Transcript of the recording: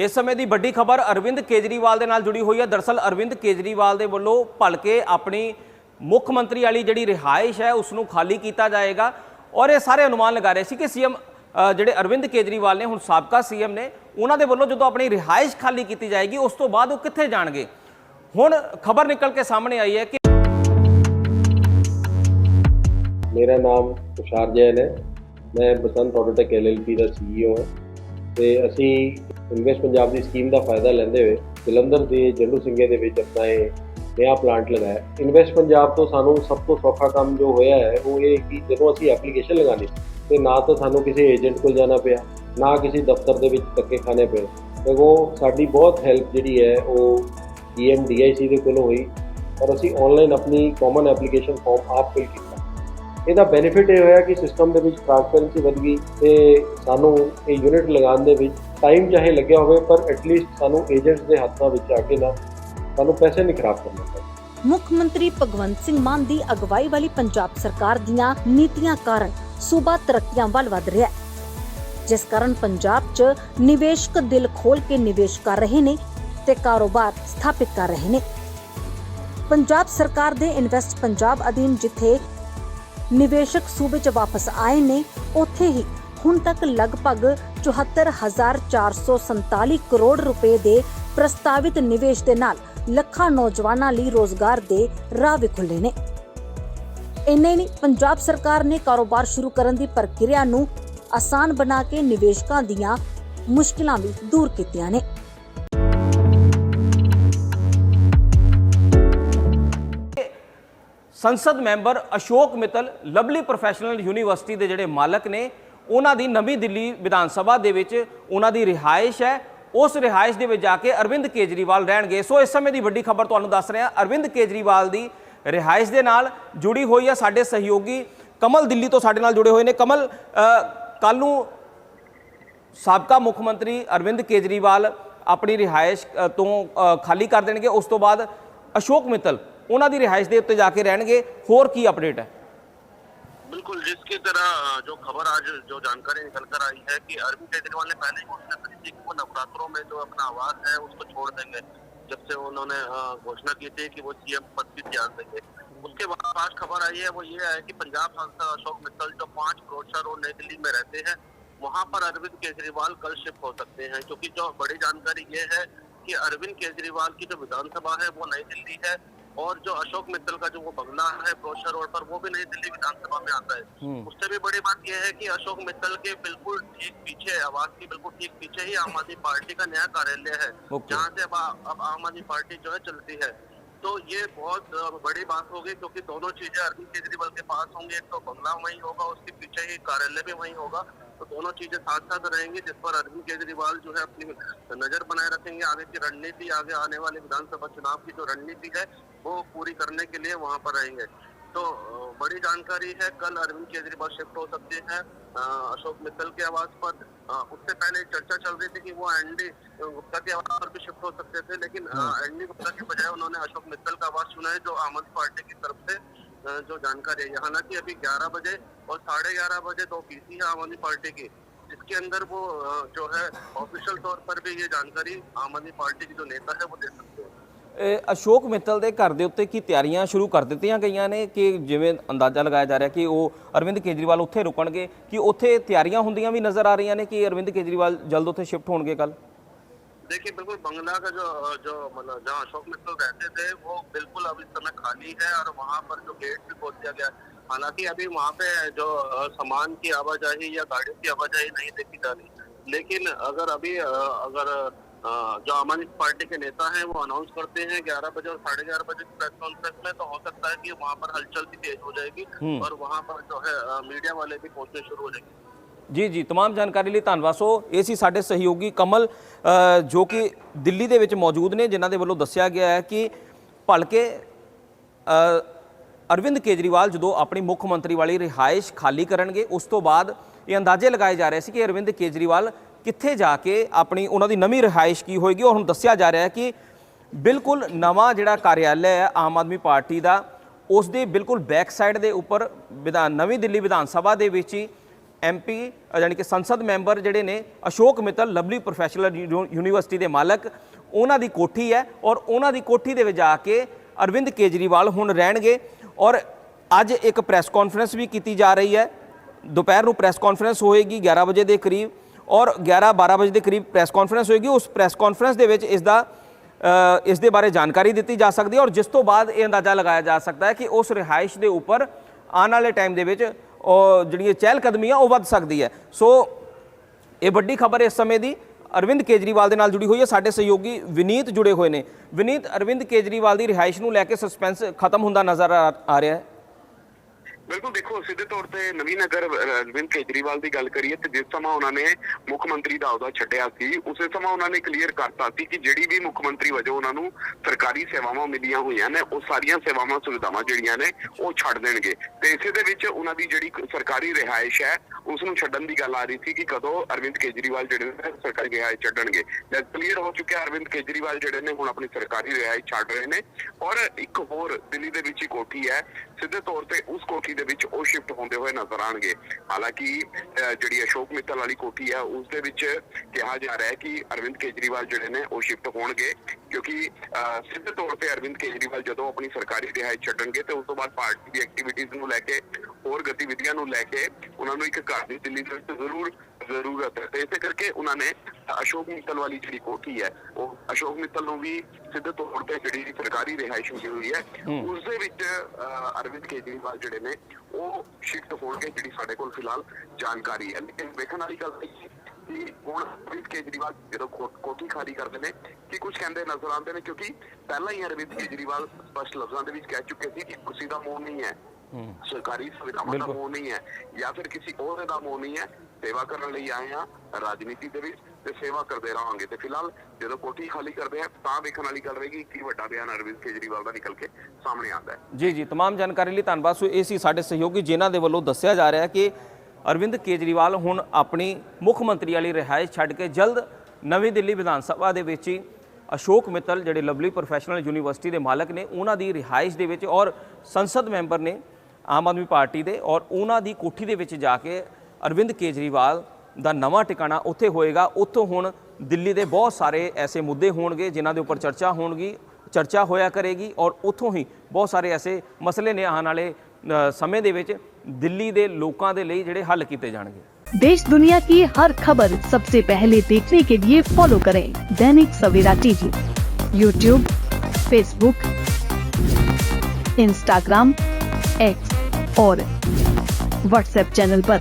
ਇਸ ਸਮੇਂ ਦੀ ਵੱਡੀ ਖਬਰ ਅਰਵਿੰਦ ਕੇਜਰੀਵਾਲ ਦੇ ਨਾਲ ਜੁੜੀ ਹੋਈ ਹੈ। ਦਰਸਲ ਅਰਵਿੰਦ ਕੇਜਰੀਵਾਲ ਦੇ ਵੱਲੋਂ ਭਲਕੇ ਆਪਣੀ ਮੁੱਖ ਮੰਤਰੀ ਵਾਲੀ ਜਿਹੜੀ ਰਿਹਾਇਸ਼ ਹੈ, ਉਸ ਨੂੰ ਖਾਲੀ ਕੀਤਾ ਜਾਏਗਾ ਔਰ ਇਹ ਸਾਰੇ ਅਨੁਮਾਨ ਲਗਾ ਰਹੇ ਸੀ ਕਿ ਸੀਐਮ ਜਿਹੜੇ ਅਰਵਿੰਦ ਕੇਜਰੀਵਾਲ ਨੇ, ਹੁਣ ਸਾਬਕਾ ਸੀਐਮ ਨੇ, ਉਹਨਾਂ ਦੇ ਵੱਲੋਂ ਜਦੋਂ ਆਪਣੀ ਰਿਹਾਇਸ਼ ਖਾਲੀ ਕੀਤੀ ਜਾਏਗੀ, ਉਸ ਤੋਂ ਬਾਅਦ ਉਹ ਕਿੱਥੇ ਜਾਣਗੇ? ਹੁਣ ਖਬਰ ਨਿਕਲ ਕੇ ਸਾਹਮਣੇ ਆਈ ਹੈ ਕਿ ਮੇਰਾ ਨਾਮ ਤੁਸ਼ਾਰ ਜੈਨ ਹੈ। ਮੈਂ ਬਸੰਤ ਆਟੋਟੈਕ ਐਲਐਲਪੀ ਦਾ ਸੀਈਓ ਹਾਂ ਤੇ ਅਸੀਂ ਇਨਵੈਸਟ ਪੰਜਾਬ ਦੀ ਸਕੀਮ ਦਾ ਫਾਇਦਾ ਲੈਂਦੇ ਹੋਏ ਜਲੰਧਰ ਦੇ ਜੰਡੂ ਸਿੰਘੇ ਦੇ ਵਿੱਚ ਆਪਣਾ ਇਹ ਨਵਾਂ ਪਲਾਂਟ ਲਗਾਇਆ। ਇਨਵੈਸਟ ਪੰਜਾਬ ਤੋਂ ਸਾਨੂੰ ਸਭ ਤੋਂ ਸੌਖਾ ਕੰਮ ਜੋ ਹੋਇਆ ਹੈ, ਉਹ ਇਹ ਕਿ ਜਦੋਂ ਅਸੀਂ ਐਪਲੀਕੇਸ਼ਨ ਲਗਾਣੀ ਤੇ ਨਾ ਤਾਂ ਸਾਨੂੰ ਕਿਸੇ ਏਜੰਟ ਕੋਲ ਜਾਣਾ ਪਿਆ, ਨਾ ਕਿਸੇ ਦਫ਼ਤਰ ਦੇ ਵਿੱਚ ਧੱਕੇ ਖਾਣੇ ਪਏ। ਸਗੋਂ ਸਾਡੀ ਬਹੁਤ ਹੈਲਪ ਜਿਹੜੀ ਹੈ, ਉਹ ਡੀਐਮਡੀਆਈਸੀ ਦੇ ਕੋਲੋਂ ਹੋਈ, ਔਰ ਅਸੀਂ ਆਨਲਾਈਨ ਆਪਣੀ ਕਾਮਨ ਐਪਲੀਕੇਸ਼ਨ ਫਾਰਮ ਆਪ ਫਿਲ ਕੀਤਾ। ਇਹਦਾ ਬੈਨੀਫਿਟ ਇਹ ਹੋਇਆ ਕਿ ਸਿਸਟਮ ਦੇ ਵਿੱਚ ਟ੍ਰਾਂਸਪੇਰੈਂਸੀ ਵਧ ਗਈ, ਤੇ ਸਾਨੂੰ ਇਹ ਯੂਨਿਟ ਲਗਾਉਣ ਦੇ ਵਿੱਚ ਟਾਈਮ ਚਾਹੇ ਲੱਗਿਆ ਹੋਵੇ, ਪਰ ਐਟਲੀਸਟ ਸਾਨੂੰ ਏਜੰਟਸ ਦੇ ਹੱਥਾਂ ਵਿੱਚ ਆ ਕੇ ਨਾ ਸਾਨੂੰ ਪੈਸੇ ਨਹੀਂ ਖਰਾਬ ਕਰਨੇ ਪਏ ਮੁੱਖ ਮੰਤਰੀ ਭਗਵੰਤ ਸਿੰਘ ਮਾਨ ਦੀ ਅਗਵਾਈ ਵਾਲੀ ਪੰਜਾਬ ਸਰਕਾਰ ਦੀਆਂ ਨੀਤੀਆਂ ਕਾਰਨ ਸੂਬਾ ਤਰੱਕੀਆਂ ਵੱਲ ਵਧ ਰਿਹਾ ਹੈ। ਜਿਸ ਕਾਰਨ ਪੰਜਾਬ 'ਚ ਨਿਵੇਸ਼ਕ ਦਿਲ ਖੋਲ ਕੇ ਨਿਵੇਸ਼ ਕਰ ਰਹੇ ਨੇ ਤੇ ਕਾਰੋਬਾਰ ਸਥਾਪਿਤ ਕਰ ਰਹੇ ਨੇ। ਪੰਜਾਬ ਸਰਕਾਰ ਦੇ ਇਨਵੈਸਟ ਪੰਜਾਬ ਅਧੀਨ ਜਿੱਥੇ ਨਿਵੇਸ਼ਕ ਸੂਬੇ 'ਚ ਵਾਪਸ ਆਏ ਨੇ, ਉੱਥੇ ਹੀ ਹੁਣ ਤੱਕ ਲਗਭਗ 74447 ਕਰੋੜ ਰੁਪਏ ਦੇ ਪ੍ਰਸਤਾਵਿਤ ਨਿਵੇਸ਼ ਦੇ ਨਾਲ ਲੱਖਾਂ ਨੌਜਵਾਨਾਂ ਲਈ ਰੋਜ਼ਗਾਰ ਦੇ ਰਾਹ ਵੀ ਖੁੱਲੇ ਨੇ। ਇੰਨੇ ਨਹੀਂ, ਪੰਜਾਬ ਸਰਕਾਰ ਨੇ ਕਾਰੋਬਾਰ ਸ਼ੁਰੂ ਕਰਨ ਦੀ ਪ੍ਰਕਿਰਿਆ ਨੂੰ ਆਸਾਨ ਬਣਾ ਕੇ ਨਿਵੇਸ਼ਕਾਂ ਦੀਆਂ ਮੁਸ਼ਕਿਲਾਂ ਵੀ ਦੂਰ ਕੀਤੀਆਂ ਨੇ। ਸੰਸਦ member Ashok Mittal Lovely Professional University ਦੇ ਜਿਹੜੇ ਮਾਲਕ ਨੇ ਉਹਨਾਂ ਦੀ ਨਵੀਂ ਦਿੱਲੀ ਵਿਧਾਨ ਸਭਾ ਦੇ ਵਿੱਚ ਉਹਨਾਂ ਦੀ ਰਿਹਾਇਸ਼ ਹੈ। ਉਸ ਰਿਹਾਇਸ਼ ਦੇ ਵਿੱਚ ਜਾ ਕੇ ਅਰਵਿੰਦ ਕੇਜਰੀਵਾਲ ਰਹਿਣਗੇ। ਸੋ ਇਸ ਸਮੇਂ ਦੀ ਵੱਡੀ ਖਬਰ ਤੁਹਾਨੂੰ ਦੱਸ ਰਹੇ। ਹਾਂ ਅਰਵਿੰਦ ਕੇਜਰੀਵਾਲ ਦੀ ਰਿਹਾਇਸ਼ ਦੇ ਨਾਲ ਜੁੜੀ ਹੋਈ ਹੈ ਸਾਡੇ ਸਹਿਯੋਗੀ। ਕਮਲ ਦਿੱਲੀ ਤੋਂ ਸਾਡੇ ਨਾਲ ਜੁੜੇ ਹੋਏ ਨੇ। ਕਮਲ ਕੱਲ ਨੂੰ ਸਾਬਕਾ ਮੁੱਖ ਮੰਤਰੀ ਅਰਵਿੰਦ ਕੇਜਰੀਵਾਲ ਆਪਣੀ ਰਿਹਾਇਸ਼ ਤੋਂ ਖਾਲੀ ਕਰ ਦੇਣਗੇ। ਉਸ ਤੋਂ ਬਾਅਦ ਅਸ਼ੋਕ ਮਿੱਤਲ ਉਹਨਾਂ ਦੀ ਰਿਹਾਇਸ਼ ਦੇ ਉੱਤੇ ਜਾ ਕੇ ਰਹਿਣਗੇ। ਹੋਰ ਕੀ ਅਪਡੇਟ ਹੈ? बिल्कुल, जिसकी तरह जो खबर आज, जो जानकारी निकल कर आई है कि अरविंद केजरीवाल ने पहले ही घोषणा करी थी कि वो नवरात्रों में जो अपना आवाज़ है, उसको छोड़ देंगे, जब से उन्होंने घोषणा की थी कि वो सीएम पद की त्याग देंगे। उसके बाद आज खबर आई है, वो ये है कि पंजाब सांसद अशोक मित्तल जो पाँच करोड़ रोड नई दिल्ली में रहते हैं, वहाँ पर अरविंद केजरीवाल कल शिफ्ट हो सकते हैं, क्योंकि जो बड़ी जानकारी ये है कि अरविंद केजरीवाल की जो विधानसभा है, वो नई दिल्ली है और जो अशोक मित्तल का जो वो बंगला है प्रोशर रोड पर वो भी नई दिल्ली विधानसभा में आता है। उससे भी बड़ी बात यह है कि अशोक मित्तल के बिल्कुल ठीक पीछे आवास की बिल्कुल ठीक पीछे ही आम आदमी पार्टी का नया कार्यालय है जहाँ से अब अब आम आदमी पार्टी जो है चलती है। तो ये बहुत बड़ी बात होगी क्योंकि दोनों चीज़ें अरविंद केजरीवाल के पास होंगी एक तो बंगला वहीं होगा उसके पीछे ही कार्यालय भी वहीं होगा तो दोनों चीज़ें साथ साथ रहेंगी जिस पर अरविंद केजरीवाल जो है अपनी नज़र बनाए रखेंगे। आगे की रणनीति आगे आने वाले विधानसभा चुनाव की जो रणनीति है वो पूरी करने के लिए वहाँ पर रहेंगे। तो बड़ी जानकारी है कल अरविंद केजरीवाल शिफ्ट हो सकते हैं अशोक मित्तल के आवास पर। उससे पहले चर्चा चल रही थी कि वो एनडी गुप्ता के आवास पर भी शिफ्ट हो सकते थे लेकिन एनडी गुप्ता के बजाय उन्होंने अशोक मित्तल का आवास चुना है जो आम आदमी पार्टी की तरफ़ से जो जानकारी है। हालाँकि अभी 11 बजे और साढ़े ग्यारह बजे दो पीसी है आम आदमी पार्टी की जिसके अंदर वो अ, जो है ऑफिशियल तौर पर भी ये जानकारी आम आदमी पार्टी की जो नेता है वो दे सकते हैं ਇਹ ਅਸ਼ੋਕ ਮਿੱਤਲ ਦੇ ਘਰ ਦੇ ਉੱਤੇ ਕੀ ਤਿਆਰੀਆਂ ਸ਼ੁਰੂ ਕਰ ਦਿੱਤੀਆਂ ਗਈਆਂ ਨੇ ਕਿ ਜਿਵੇਂ ਅੰਦਾਜ਼ਾ ਲਗਾਇਆ ਜਾ ਰਿਹਾ ਕਿ ਉਹ ਅਰਵਿੰਦ ਕੇਜਰੀਵਾਲ ਉੱਥੇ ਰੁਕਣਗੇ ਕਿ ਉੱਥੇ ਤਿਆਰੀਆਂ ਹੁੰਦੀਆਂ ਵੀ ਨਜ਼ਰ ਆ ਰਹੀਆਂ ਨੇ ਕਿ ਅਰਵਿੰਦ ਕੇਜਰੀਵਾਲ ਜਲਦ ਉੱਥੇ ਸ਼ਿਫਟ ਹੋਣਗੇ ਕੱਲ देखिए बिल्कुल बंगला का जो जो मतलब जहाँ अशोक मित्तल रहते थे वो बिल्कुल अब इस समय खाली है और वहाँ पर जो गेट भी खोल दिया गया है। हालांकि अभी वहाँ पे जो अ, सामान की आवाजाही या गाड़ियों की आवाजाही नहीं देखी जा रही लेकिन अगर अभी अ, अगर अ, जो आम आदमी पार्टी के नेता हैं वो अनाउंस करते हैं ग्यारह बजे और साढ़े ग्यारह बजे की प्रेस कॉन्फ्रेंस में तो हो सकता है कि वहाँ पर हलचल भी तेज हो जाएगी और वहाँ पर जो है अ, मीडिया वाले भी पहुंचने शुरू हो जाएंगे ਜੀ ਜੀ तमाम ਜਾਣਕਾਰੀ ਲਈ ਧੰਨਵਾਦ ਸੋ ਇਹ ਸੀ ਸਾਡੇ ਸਹਿਯੋਗੀ ਕਮਲ ਅ, ਜੋ ਕਿ ਦਿੱਲੀ ਦੇ ਵਿੱਚ ਮੌਜੂਦ ਨੇ ਜਿਨ੍ਹਾਂ ਦੇ ਵੱਲੋਂ ਦੱਸਿਆ ਗਿਆ ਹੈ ਕਿ ਭਲਕੇ ਅ, ਅਰਵਿੰਦ ਕੇਜਰੀਵਾਲ ਜਦੋਂ ਆਪਣੀ ਮੁੱਖ ਮੰਤਰੀ ਵਾਲੀ ਰਿਹਾਇਸ਼ ਖਾਲੀ ਕਰਨਗੇ, ਉਸ ਤੋਂ ਬਾਅਦ ਇਹ ਅੰਦਾਜ਼ੇ ਲਗਾਏ ਜਾ ਰਹੇ ਸੀ ਕਿ ਅਰਵਿੰਦ ਕੇਜਰੀਵਾਲ ਕਿੱਥੇ ਜਾ ਕੇ ਆਪਣੀ ਉਹਨਾਂ ਦੀ ਨਵੀਂ ਰਿਹਾਇਸ਼ ਕੀ ਹੋਏਗੀ। ਔਰ ਹੁਣ ਦੱਸਿਆ ਜਾ ਰਿਹਾ ਹੈ ਕਿ ਬਿਲਕੁਲ ਨਵਾਂ ਜਿਹੜਾ ਕਾਰਿਆਲਾ ਹੈ ਆਮ ਆਦਮੀ ਪਾਰਟੀ ਦਾ, ਉਸ ਦੇ ਬਿਲਕੁਲ ਬੈਕ ਸਾਈਡ ਦੇ ਉੱਪਰ ਵਿਧਾਨ ਨਵੀਂ ਦਿੱਲੀ ਵਿਧਾਨ ਸਭਾ ਦੇ ਵਿੱਚ ਹੀ ਐਮਪੀ ਯਾਨੀ ਕਿ ਸੰਸਦ ਮੈਂਬਰ ਜਿਹੜੇ ਨੇ, ਅਸ਼ੋਕ ਮਿੱਤਲ, ਲਵਲੀ ਪ੍ਰੋਫੈਸ਼ਨਲ ਯੂ- ਯੂਨੀਵਰਸਿਟੀ ਦੇ ਮਾਲਕ, ਉਹਨਾਂ ਦੀ ਕੋਠੀ ਹੈ ਔਰ ਉਹਨਾਂ ਦੀ ਕੋਠੀ ਦੇ ਵਿੱਚ ਜਾ ਕੇ ਅਰਵਿੰਦ ਕੇਜਰੀਵਾਲ ਹੁਣ ਰਹਿਣਗੇ। ਔਰ ਅੱਜ ਇੱਕ ਪ੍ਰੈਸ ਕਾਨਫਰੰਸ ਵੀ ਕੀਤੀ ਜਾ ਰਹੀ ਹੈ। ਦੁਪਹਿਰ ਨੂੰ ਪ੍ਰੈਸ ਕਾਨਫਰੰਸ ਹੋਏਗੀ 11 ਵਜੇ ਦੇ ਕਰੀਬ ਔਰ 11 12 ਵਜੇ ਦੇ ਕਰੀਬ ਪ੍ਰੈਸ ਕਾਨਫਰੰਸ ਹੋਏਗੀ। ਉਸ ਪ੍ਰੈਸ ਕਾਨਫਰੰਸ ਦੇ ਵਿੱਚ ਇਸ ਦਾ ਇਸ ਦੇ ਬਾਰੇ ਜਾਣਕਾਰੀ ਦਿੱਤੀ ਜਾ ਸਕਦੀ ਹੈ ਔਰ ਜਿਸ ਤੋਂ ਬਾਅਦ ਇਹ ਅੰਦਾਜ਼ਾ ਲਗਾਇਆ ਜਾ ਸਕਦਾ ਹੈ ਕਿ ਉਸ ਰਿਹਾਇਸ਼ ਦੇ ਉੱਪਰ ਆਉਣ ਵਾਲੇ ਟਾਈਮ ਦੇ ਵਿੱਚ ਜਿਹੜੀ ਜਿਹੜੀਆਂ ਚਹਿਲ ਕਦਮੀਆਂ ਉਹ ਵੱਧ ਸਕਦੀ ਹੈ। ਸੋ ਇਹ ਵੱਡੀ ਖਬਰ ਇਸ ਸਮੇਂ ਦੀ ਅਰਵਿੰਦ ਕੇਜਰੀਵਾਲ ਦੇ ਨਾਲ ਜੁੜੀ ਹੋਈ ਹੈ। ਸਾਡੇ ਸਹਿਯੋਗੀ ਵਿਨੀਤ ਜੁੜੇ ਹੋਏ ਨੇ। ਵਿਨੀਤ, ਅਰਵਿੰਦ ਕੇਜਰੀਵਾਲ ਦੀ ਰਿਹਾਇਸ਼ ਨੂੰ ਲੈ ਕੇ ਸਸਪੈਂਸ ਖਤਮ ਹੁੰਦਾ ਨਜ਼ਰ ਆ ਆ ਰਿਹਾ ਹੈ। ਬਿਲਕੁਲ ਦੇਖੋ, ਸਿੱਧੇ ਤੌਰ ਤੇ ਨਵੀਨ ਅਗਰ ਅਰਵਿੰਦ ਕੇਜਰੀਵਾਲ ਦੀ ਗੱਲ ਕਰੀਏ ਤੇ ਜਿਸ ਸਮਾਂ ਉਹਨਾਂ ਨੇ ਮੁੱਖ ਮੰਤਰੀ ਦਾ ਅਹੁਦਾ ਛੱਡਿਆ ਸੀ, ਉਸੇ ਸਮਾਂ ਉਹਨਾਂ ਨੇ ਕਲੀਅਰ ਕਰਤਾ ਸੀ ਕਿ ਜਿਹੜੀ ਵੀ ਮੁੱਖ ਮੰਤਰੀ ਵਜੋਂ ਉਹਨਾਂ ਨੂੰ ਸਰਕਾਰੀ ਸੇਵਾਵਾਂ ਮਿਲੀਆਂ ਹੋਈਆਂ ਨੇ, ਉਹ ਸਾਰੀਆਂ ਸੇਵਾਵਾਂ, ਸੁਵਿਧਾਵਾਂ ਜਿਹੜੀਆਂ ਨੇ, ਉਹ ਛੱਡ ਦੇਣਗੇ। ਤੇ ਇਸੇ ਦੇ ਵਿੱਚ ਉਹਨਾਂ ਦੀ ਜਿਹੜੀ ਸਰਕਾਰੀ ਰਿਹਾਇਸ਼ ਹੈ, ਉਸ ਨੂੰ ਛੱਡਣ ਦੀ ਗੱਲ ਆ ਰਹੀ ਸੀ ਕਿ ਕਦੋਂ ਅਰਵਿੰਦ ਕੇਜਰੀਵਾਲ ਜਿਹੜੇ ਨੇ ਸਰਕਾਰੀ ਰਿਹਾਇਸ਼ ਛੱਡਣਗੇ। ਜਦ ਕਲੀਅਰ ਹੋ ਚੁੱਕਿਆ ਅਰਵਿੰਦ ਕੇਜਰੀਵਾਲ ਜਿਹੜੇ ਨੇ, ਹੁਣ ਆਪਣੀ ਸਰਕਾਰੀ ਰਿਹਾਇਸ਼ ਛੱਡ ਰਹੇ ਨੇ। ਔਰ ਇੱਕ ਹੋਰ ਦਿੱਲੀ ਦੇ ਵਿੱਚ ਹੀ ਕੋਠੀ ਹੈ, ਸਿੱਧੇ ਤੌਰ ਤੇ ਉਸ ਕੋਠੀ ਦੇ ਵਿੱਚ ਉਹ ਸ਼ਿਫਟ ਹੁੰਦੇ ਹੋਏ ਨਜ਼ਰ ਆਣਗੇ ਹਾਲਾਂਕਿ ਜਿਹੜੀ ਅਸ਼ੋਕ ਮਿੱਤਲ ਵਾਲੀ ਕੋਠੀ ਹੈ ਉਸ ਦੇ ਵਿੱਚ ਕਿਹਾ ਜਾ ਰਿਹਾ ਹੈ ਕਿ ਅਰਵਿੰਦ ਕੇਜਰੀਵਾਲ ਜਿਹੜੇ ਨੇ ਉਹ ਸ਼ਿਫਟ ਹੋਣਗੇ। ਕਿਉਂਕਿ ਅਹ, ਸਿੱਧੇ ਤੌਰ ਤੇ ਅਰਵਿੰਦ ਕੇਜਰੀਵਾਲ ਜਦੋਂ ਆਪਣੀ ਸਰਕਾਰੀ ਰਿਹਾਇਸ਼ ਛੱਡਣਗੇ ਤੇ ਉਸ ਤੋਂ ਬਾਅਦ ਪਾਰਟੀ ਦੀ ਐਕਟੀਵਿਟੀਜ਼ ਨੂੰ ਲੈ ਕੇ ਹੋਰ ਗਤੀਵਿਧੀਆਂ ਨੂੰ ਲੈ ਕੇ ਉਹਨਾਂ ਨੂੰ ਇੱਕ ਘਰ ਦੀ ਦਿੱਲੀ ਦੇ ਵਿੱਚ ਜ਼ਰੂਰ ਜ਼ਰੂਰਤ ਹੈ। ਤੇ ਇਸੇ ਕਰਕੇ ਉਹਨਾਂ ਨੇ ਅਸ਼ੋਕ ਮਿੱਤਲ ਵਾਲੀ ਜਿਹੜੀ ਕੋਠੀ ਹੈ ਉਹ ਅਸ਼ੋਕ ਮਿੱਤਲ ਨੂੰ ਵੀ ਸਿੱਧੇ ਤੌਰ ਤੇ ਜਿਹੜੀ ਸਰਕਾਰੀ ਰਿਹਾਇਸ਼ ਮਿਲੀ ਹੋਈ ਹੈ। ਉਸ ਦੇ ਵਿੱਚ ਅਰਵਿੰਦ ਕੇਜਰੀਵਾਲ ਜਿਹੜੇ ਨੇ ਉਹ ਸ਼ਿਫਟ ਹੋਣਗੇ ਜਿਹੜੀ ਸਾਡੇ ਕੋਲ ਫਿਲਹਾਲ ਜਾਣਕਾਰੀ ਹੈ। ਲੇਕਿਨ ਵੇਖਣ ਵਾਲੀ ਗੱਲ ਹੈ ਕਿ ਹੁਣ ਅਰਵਿੰਦ ਕੇਜਰੀਵਾਲ ਜਦੋਂ ਕੋਠੀ ਖਾਲੀ ਕਰਦੇ ਨੇ ਕਿ ਕੁਝ ਕਹਿੰਦੇ ਨਜ਼ਰ ਆਉਂਦੇ ਨੇ ਕਿਉਂਕਿ ਪਹਿਲਾਂ ਹੀ ਅਰਵਿੰਦ ਕੇਜਰੀਵਾਲ ਸਪਸ਼ਟ ਲਫ਼ਜ਼ਾਂ ਦੇ ਵਿੱਚ ਕਹਿ ਚੁੱਕੇ ਸੀ ਕਿ ਕੁਰਸੀ ਦਾ ਮੋਹ ਨਹੀਂ ਹੈ ਸਰਕਾਰੀ ਸੁਵਿਧਾਵਾਂ ਦਾ ਮੋਹ ਨਹੀਂ ਹੈ ਜਾਂ ਫਿਰ ਕਿਸੇ ਅਹੁਦੇ ਦਾ ਮੋਹ ਨਹੀਂ ਹੈ ਸੇਵਾ ਕਰਨ ਲਈ ਆਏ ਹਾਂ ਰਾਜਨੀਤੀ ਦੇ ਵਿੱਚ ਤੇ ਸੇਵਾ ਕਰਦੇ ਰਹਾਂਗੇ ਤੇ ਫਿਲਹਾਲ ਜਦੋਂ ਕੋਠੀ ਖਾਲੀ ਕਰਦੇ ਆ ਤਾਂ ਵੇਖਣ ਵਾਲੀ ਗੱਲ ਰਹੇਗੀ ਕਿ ਵੱਡਾ ਬਿਆਨ ਅਰਵਿੰਦ ਕੇਜਰੀਵਾਲ ਦਾ ਨਿਕਲ ਕੇ ਸਾਹਮਣੇ ਆਉਂਦਾ ਹੈ ਜੀ ਜੀ तमाम ਜਾਣਕਾਰੀ ਲਈ ਧੰਨਵਾਦ ਸੋ ਇਹ ਸੀ ਸਾਡੇ ਸਹਿਯੋਗੀ ਜਿਨ੍ਹਾਂ ਦੇ ਵੱਲੋਂ ਦੱਸਿਆ ਜਾ ਰਿਹਾ ਹੈ ਕਿ ਅਰਵਿੰਦ ਕੇਜਰੀਵਾਲ ਹੁਣ ਆਪਣੀ ਮੁੱਖ ਮੰਤਰੀ ਵਾਲੀ ਰਿਹਾਇਸ਼ ਛੱਡ ਕੇ ਜਲਦ ਨਵੀਂ ਦਿੱਲੀ ਵਿਧਾਨ ਸਭਾ ਦੇ ਵਿੱਚ ਹੀ ਅਸ਼ੋਕ ਮਿੱਤਲ ਜਿਹੜੇ ਲਵਲੀ ਪ੍ਰੋਫੈਸ਼ਨਲ ਯੂਨੀਵਰਸਿਟੀ ਦੇ ਮਾਲਕ ਨੇ ਉਹਨਾਂ ਦੀ ਰਿਹਾਇਸ਼ ਦੇ ਵਿੱਚ ਔਰ ਸੰਸਦ ਮੈਂਬਰ ਨੇ ਆਮ ਆਦਮੀ ਪਾਰਟੀ ਦੇ ਔਰ ਉਹਨਾਂ ਦੀ ਕੋਠੀ ਦੇ ਵਿੱਚ ਜਾ ਕੇ ਅਰਵਿੰਦ ਕੇਜਰੀਵਾਲ ਦਾ ਨਵਾਂ ਟਿਕਾਣਾ ਉੱਥੇ ਹੋਏਗਾ ਉੱਥੋਂ ਹੁਣ ਦਿੱਲੀ ਦੇ ਬਹੁਤ ਸਾਰੇ ਐਸੇ ਮੁੱਦੇ ਹੋਣਗੇ ਜਿਨ੍ਹਾਂ ਦੇ ਉੱਪਰ ਚਰਚਾ ਹੋਣਗੀ ਚਰਚਾ ਹੋਇਆ ਕਰੇਗੀ ਔਰ ਉੱਥੋਂ ਹੀ ਬਹੁਤ ਸਾਰੇ ਐਸੇ ਮਸਲੇ ਨੇ ਆਉਣ ਵਾਲੇ ਅ, ਸਮੇਂ ਦੇ ਵਿੱਚ ਦਿੱਲੀ ਦੇ ਲੋਕਾਂ ਦੇ ਲਈ ਜਿਹੜੇ ਹੱਲ ਕੀਤੇ ਜਾਣਗੇ देश दुनिया की हर खबर सबसे पहले देखने के लिए फॉलो करें Dainik Savera TV YouTube Facebook Instagram X और व्हाट्सएप चैनल पर।